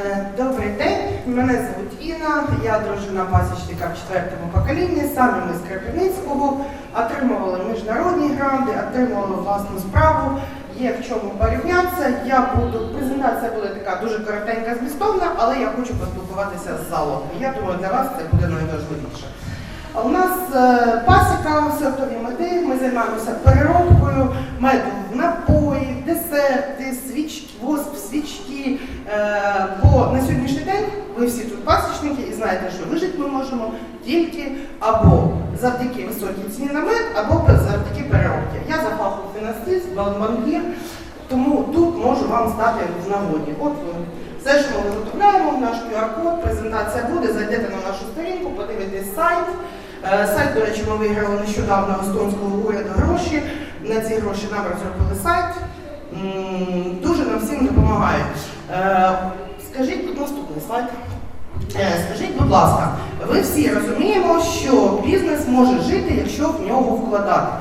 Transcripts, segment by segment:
Е, Добрий день, мене звуть Інна, я дружина пасічника в четвертому поколінні, саме ми з Кропивницького, отримували міжнародні гранди, отримували власну справу, є в чому порівнятися. Я буду, презентація буде така дуже коротенька, змістовна, але я хочу поспілкуватися з залом. Я думаю, для вас це буде найважливіше. У нас е, пасіка, сортові меди, ми займаємося переробкою меду в напої, десерти, свічки, воск, свічки. Е, бо на сьогоднішній день ви всі тут пасічники і знаєте, що вижити ми можемо тільки або завдяки високій ціні на мед, або завдяки переробці. Я за фахом фінансист, банкір, тому тут можу вам стати в нагоді. От. Все, що ми виготовляємо, наш QR-код, презентація буде, зайдете на нашу сторінку, подивитесь сайт. Е, Сайт, до речі, ми виграли нещодавно естонського уряду гроші. На ці гроші нам розробили сайт. Дуже нам всім допомагають. Е, Скажіть, будь наступний слайд. Е, Скажіть, будь ласка, ви всі розуміємо, що бізнес може жити, якщо в нього вкладати.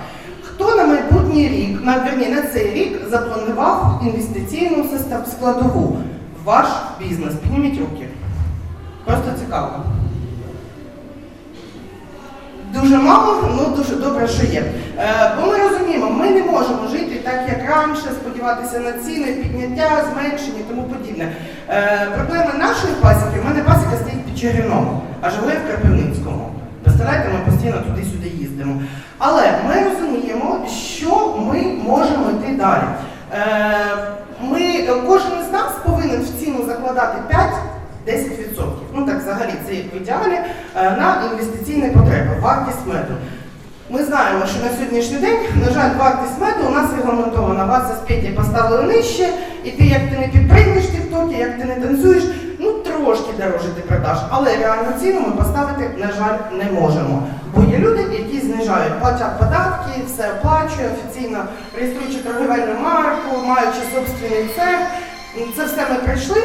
Хто на майбутній рік, на верні, на цей рік запланував інвестиційну складову в ваш бізнес? Підніміть руки. Просто цікаво. Дуже мало, ну дуже добре, що є. Е, бо ми розуміємо, ми не можемо жити так, як раніше, сподіватися на ціни, підняття, зменшення і тому подібне. Е, проблема нашої пасіки, у мене пасіка стоїть під Чигирином, а живе в Кропивницькому. Представляєте, ми постійно туди-сюди їздимо. Але ми розуміємо, що ми можемо йти далі. Е, ми, кожен із нас повинен в ціну закладати 5-10%. Ну так взагалі це як в ідеалі е, на інвестиційні потреби, вартість меду. Ми знаємо, що на сьогоднішній день, на жаль, вартість меду у нас регламентована. Вас за спеті поставили нижче, і ти як ти не підпригнеш в тіктокі, як ти не танцюєш, ну трошки дороже ти продаш. Але реальну ціну ми поставити, на жаль, не можемо. Бо є люди, які знижають, платять податки, все оплачує офіційно, реєструючи торговельну марку, маючи собственний цех. Це все ми прийшли.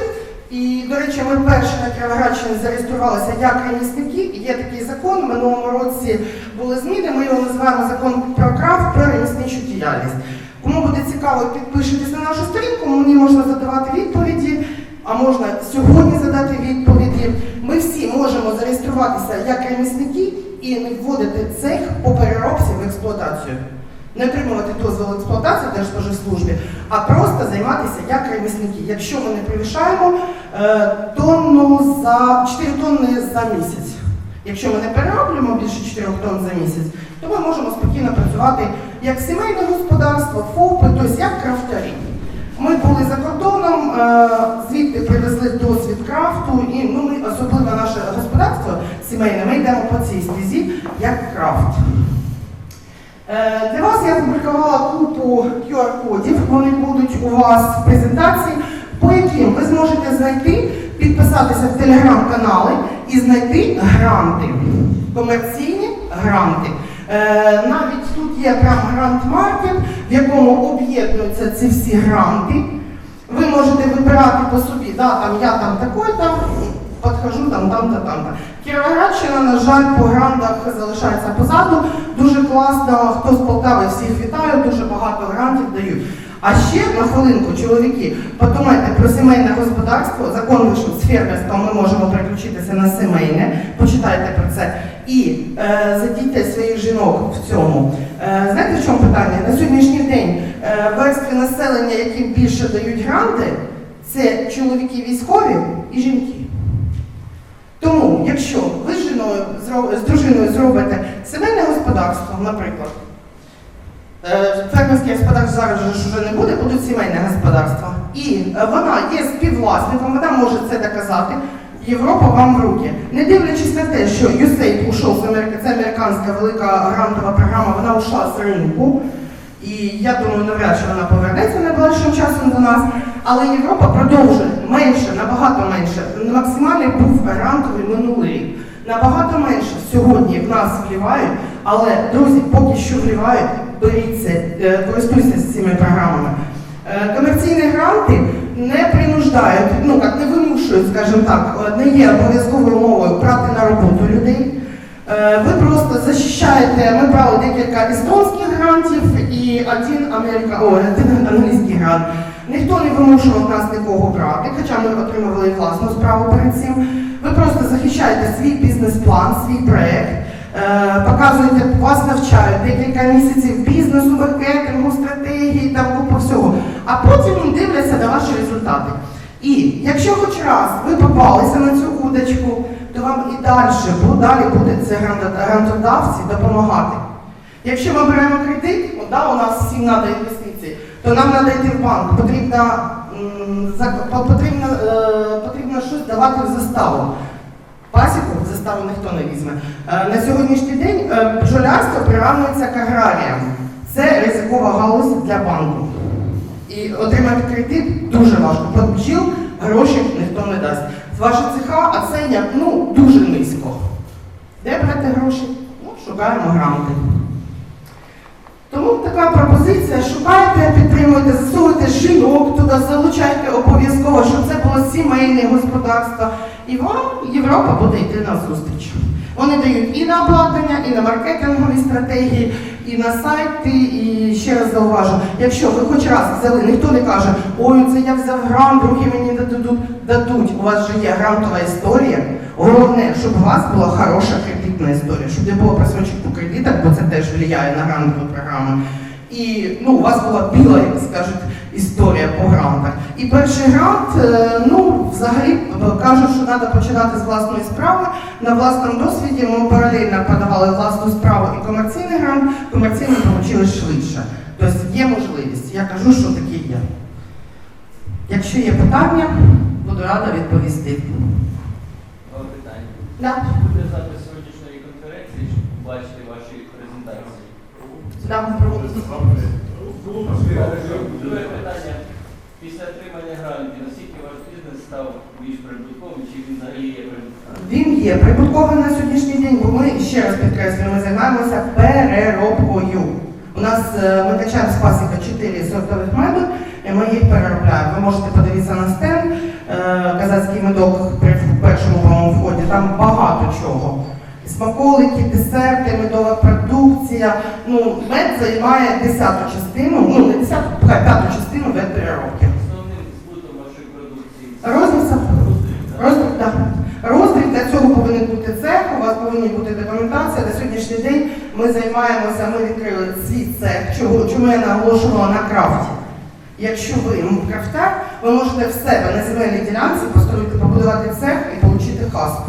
І, до речі, ми перші на Кіровоградщині зареєструвалися як ремісники. Є такий закон. Минулому році були зміни. Ми його називаємо закон про крав про ремісничу діяльність. Кому буде цікаво, підпишитесь на нашу сторінку. Мені можна задавати відповіді, а можна сьогодні задати відповіді. Ми всі можемо зареєструватися як ремісники і не вводити цех по переробці в експлуатацію не отримувати дозвіл експлуатації Держспоживслужбі, а просто займатися як ремісники. Якщо ми не перевищаємо е, тонну за 4 тонни за місяць. Якщо ми не перероблюємо більше 4 тонн за місяць, то ми можемо спокійно працювати як сімейне господарство, ФОПи, тобто як крафтарі. Ми були за кордоном, е, звідти привезли досвід крафту, і ну, ми, особливо наше господарство сімейне, ми йдемо по цій стезі як крафт. Е, Для вас я опублікувала купу QR-кодів, вони будуть у вас в презентації, по яким ви зможете знайти, підписатися в телеграм-канали і знайти гранти, комерційні гранти. Е, Навіть тут є прям грант-маркет, в якому об'єднуються ці всі гранти. Ви можете вибирати по собі, да, там я там такой-то, підхожу там, там-то. Кіровоградщина, на жаль, по грантах залишається позаду. Дуже класно, хто з Полтави всіх вітаю, дуже багато грантів дають. А ще на хвилинку, чоловіки, подумайте про сімейне господарство. Закон вийшов з фермерства, ми можемо переключитися на сімейне. Почитайте про це. І е, задійте своїх жінок в цьому. Е, знаєте, в чому питання? На сьогоднішній день е, верстви населення, яким більше дають гранти, це чоловіки військові і жінки. Тому, якщо ви з жіною з дружиною зробите сімейне господарство, наприклад, фермерське господарство зараз вже не буде, будуть сімейне господарство. І е, вона є співвласником, вона може це доказати. Європа вам в руки. Не дивлячись на те, що USAID ушов з Америки, це американська велика грантова програма, вона ушла з ринку. І я думаю, навряд чи вона повернеться найближчим часом до нас. Але Європа продовжує менше, набагато менше. Максимальний був грантовий минулий рік. Набагато менше сьогодні в нас вливають, але друзі, поки що вливають, беріться, е, користуйтесь цими програмами. Е, Комерційні гранти не принуждають, ну як не вимушують, скажімо так, е, не є обов'язковою умовою брати на роботу людей. Е, Ви просто захищаєте, ми брали декілька естонських грантів і один, Америка, о, один англійський грант. Ніхто не вимушував нас нікого брати, хоча ми отримували власну справу перед цим. Ви просто захищаєте свій бізнес-план, свій проект, е, показуєте, вас навчають декілька місяців бізнесу, маркетингу, стратегії, там купу всього. А потім дивляться на ваші результати. І якщо хоч раз ви попалися на цю удочку, вам і далі, будуть ці грантодавці допомагати. Якщо ми беремо кредит, от, да, у нас всім треба інвестиції, то нам треба йти в банк. Потрібно, потрібно, е, потрібно щось давати в заставу. Пасіку в заставу ніхто не візьме. Е, на сьогоднішній день е, бджолярство приравнюється к аграріям. Це ризикова галузь для банку. І отримати кредит дуже важко. Під бджіл гроші ніхто не дасть. Ваша цеха оцінять ну, дуже низько. Де брати гроші? Ну, шукаємо гранти. Тому така пропозиція, шукайте, підтримуйте, засовуйте жінок туди, залучайте обов'язково, щоб це було сімейне господарство. І вам Європа буде йти на зустріч. Вони дають і на обладнання, і на маркетингові стратегії, і на сайти. І ще раз зауважу, якщо ви хоч раз взяли, ніхто не каже, ой, це я взяв грант, другі мені не дадуть. Дадуть, у вас же є грантова історія. Головне, щоб у вас була хороша кредитна історія, щоб не було просрочок по кредитах, бо це теж впливає на грантові програми. І ну, у вас була біла, як скажуть, історія по грантах. І перший грант, е, ну, взагалі кажуть, що треба починати з власної справи. На власному досвіді ми паралельно подавали власну справу і комерційний грант, комерційний отримали швидше. Тобто є можливість. Я кажу, що таке є. Якщо є питання, буду рада відповісти. Два питання. Да. Буде запис сьогоднішньої конференції, щоб побачити ваші презентації. Да. Друге питання. Після отримання грантів, наскільки ваш бізнес став більш прибутковим, чи він взагалі є прибутковим? Він є прибутковий на сьогоднішній день, бо ми ще раз підкреслюємо, ми займаємося переробкою. У нас е, ми качаємо з пасіка 4 сортових меду, і ми їх переробляємо. Ви можете подивитися на стенд, казацький медок при першому по-моєму вході, там багато чого. Смаколики, десерти, медова продукція. Ну, мед займає десяту частину, ну не десяту, а п'яту частину медпереробки. Основним збутом вашої продукції так? Роздріб, для цього повинен бути цех, у вас повинні бути документація. На сьогоднішній день ми займаємося, ми відкрили свій цех, чому я наголошувала на крафті. Якщо ви крафтар, ви можете в себе на земельній ділянці построїти, побудувати цех і отримати хасп.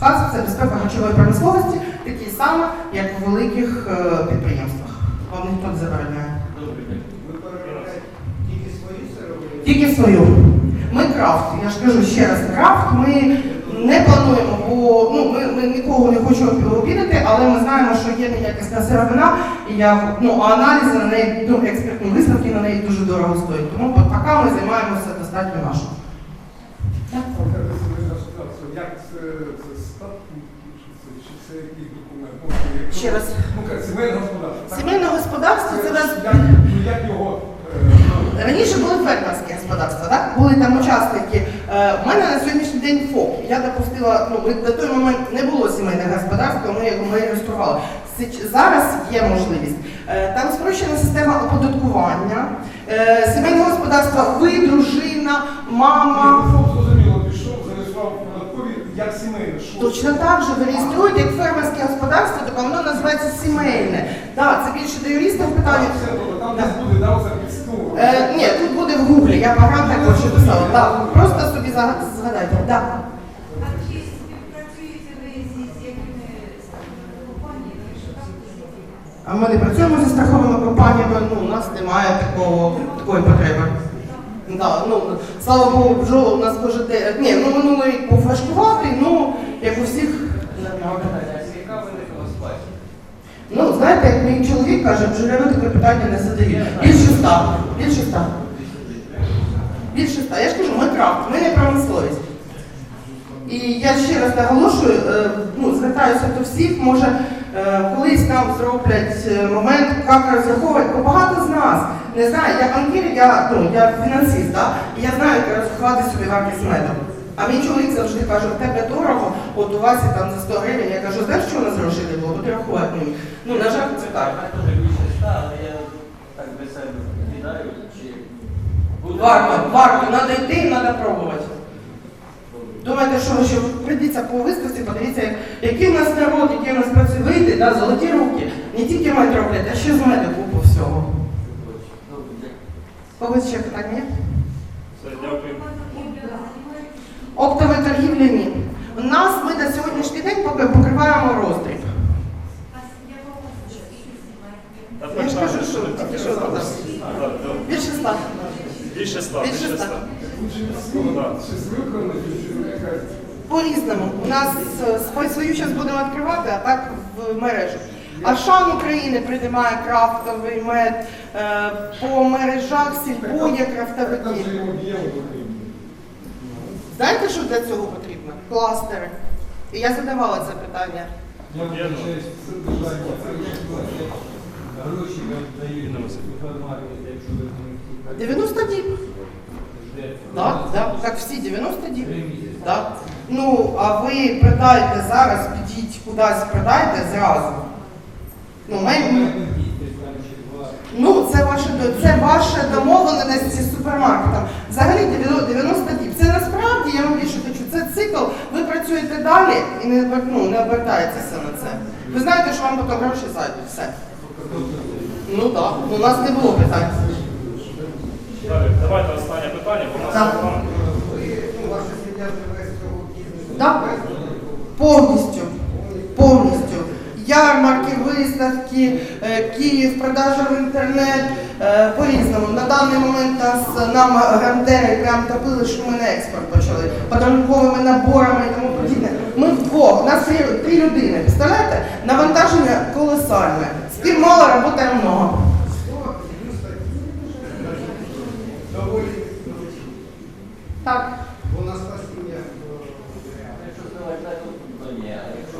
Хасп це безпека харчової промисловості, такий самий, як у великих е, підприємствах. Вам ніхто не забороняє. Ви переробляєте тільки свою сировину? Тільки свою. Ми крафт, я ж кажу ще раз, крафт ми не плануємо, бо ну, ми, ми нікого не хочемо обідати, але ми знаємо, що є неякісна сировина, і я, ну, а аналізи на неї, ну, експертні висновки на неї дуже дорого стоять. Тому поки ми займаємося достатньо нашим. Як це, статут, чи це, який документ? Ще раз. Сімейне господарство. Сімейне господарство це ну, його... е, Раніше були фермерські господарства, так? Були там учасники. Е, У мене на сьогоднішній день ФОП. Я допустила, ну на той момент не було сімейних господарств, ми його ми реєстрували. Зараз є можливість. Е, Там спрощена система оподаткування. Е, Сімейне господарство, ви, дружина, мама. ну, ФОП, зрозуміло, пішов, зареєстрував податкові, як сімейне. Точно так же ви реєструєте як фермерське господарство, так воно називається сімейне. Так, це більше до юристів питання. Там десь буде, да. Е, ні, тут буде в гуглі, я багато також писала. Так, просто собі згадайте. Так. А чи співпрацюєте ви з якими компаніями, А ми не працюємо зі страховими компаніями, ну, у нас немає такого, такої потреби. Да, ну, слава Богу, бджоли у нас кожен день. Ні, ну минулий був важкуватий, ну, як у всіх. Друге Ну, знаєте, як мій чоловік каже, бджоляри таке питання не задають. Більше ста. Більше ста. Більше ста. Я ж кажу, ми крафт, ми не промисловість. І я ще раз наголошую, е, ну, звертаюся до всіх, може, е, колись нам зроблять е, момент, як розраховувати, бо багато з нас не знає, я банкір, я, ну, я фінансист, да? і я знаю, як розрахувати собі вартість меду. А мій чоловік завжди каже, в тебе дорого, от у вас там за 100 гривень. Я кажу, знаєш, що у нас грошей не було, буду рахувати мені. Ну, на жаль, це так. Я себе чи Варто, варто, треба йти треба пробувати. Думаєте, що, що прийдіться по виставці, подивіться, який в нас народ, який в нас працює, да, золоті руки. Не тільки мед роблять, а ще з меду купу всього. Когось ще питання є? Все, дякую. Оптової торгівлі ні. У нас ми на сьогоднішній день покриваємо роздріб. Я ж кажу, що тільки що так. Більше ста. Більше ста, Більше ста. якась? По-різному. У нас е, свою- зараз будемо відкривати, а так в мережу. Ашан України приймає крафтовий мед, е, по мережах сільпо є крафтовики. Знаєте, що для цього потрібно? Кластери. І я задавала це питання. Я вибачаюсь, гроші дають на якщо ви 90 діб. Так, так, так всі 90 діб. Так. Ну, а ви продаєте зараз, підіть кудись продайте зразу. Ну, ми, Ну, це ваше це ваша домовленість зі супермаркетом. Взагалі 90 діб. Це насправді я вам більше хочу. Це цикл. Ви працюєте далі і не ну, не обертаєтеся на це. Ви знаєте, що вам потім гроші зайдуть. Все. Ну так. У нас не було питань. Далі, давайте останнє питання, бо у нас Так. план. Так. Повністю. Повністю. Ярмарки, виставки, е, Київ, продажа в інтернет, по-різному. На даний момент нас, нам грантери прям топили, що ми на експорт почали. Подарунковими наборами і тому подібне. Ми вдвох, у нас три, три людини. Представляєте? Навантаження колосальне. Спів мало, роботи много. Так. То ні. А якщо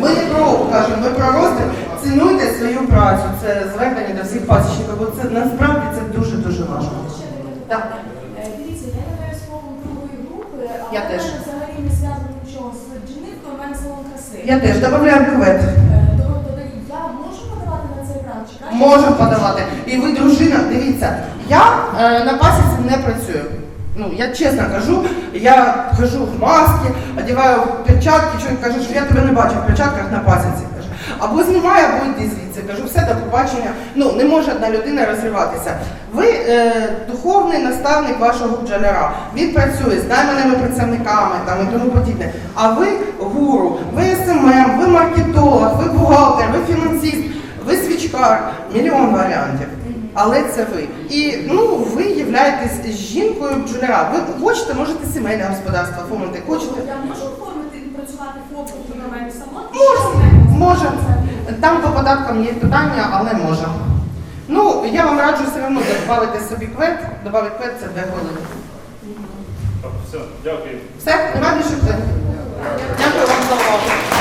Ми не про кажемо, ми про роздріб. Цінуйте свою працю. Це звернення до всіх пасічників, бо це насправді це дуже дуже важливо. Так. Е, Дивіться, я являюсь словом другої групи, але Я теж. мене взагалі не зв'язано нічого з джинивкою, у мене салон краси. Я теж додаємо квет. Е, Тобто я можу подавати на цей? Чи краще? Можемо подавати. І ви, дружина, дивіться, я е, на пасіці не працюю. Ну, я чесно кажу, я хожу в масці, одягаю перчатки, чоловік каже, що я тебе не бачу в перчатках на пасіці. Або знімаю, або йди звідси. Кажу, все, до побачення. Ну, не може одна людина розриватися. Ви е, духовний наставник вашого бджоляра. Він працює з найманими працівниками там, і тому подібне. А ви гуру, ви СММ, ви маркетолог, ви бухгалтер, ви фінансист, ви свічкар, мільйон варіантів. Але це ви. І ну, ви являєтесь жінкою бджоляра. Ви хочете, можете сімейне господарство оформити, хочете. Я можу оформити і працювати фото в торговельний салон? Може, може. Там по податкам є питання, але може. Ну, я вам раджу все одно додати собі квет, додати квет це две хвилини. Все, дякую. Все, немає більше питань? Дякую вам за увагу.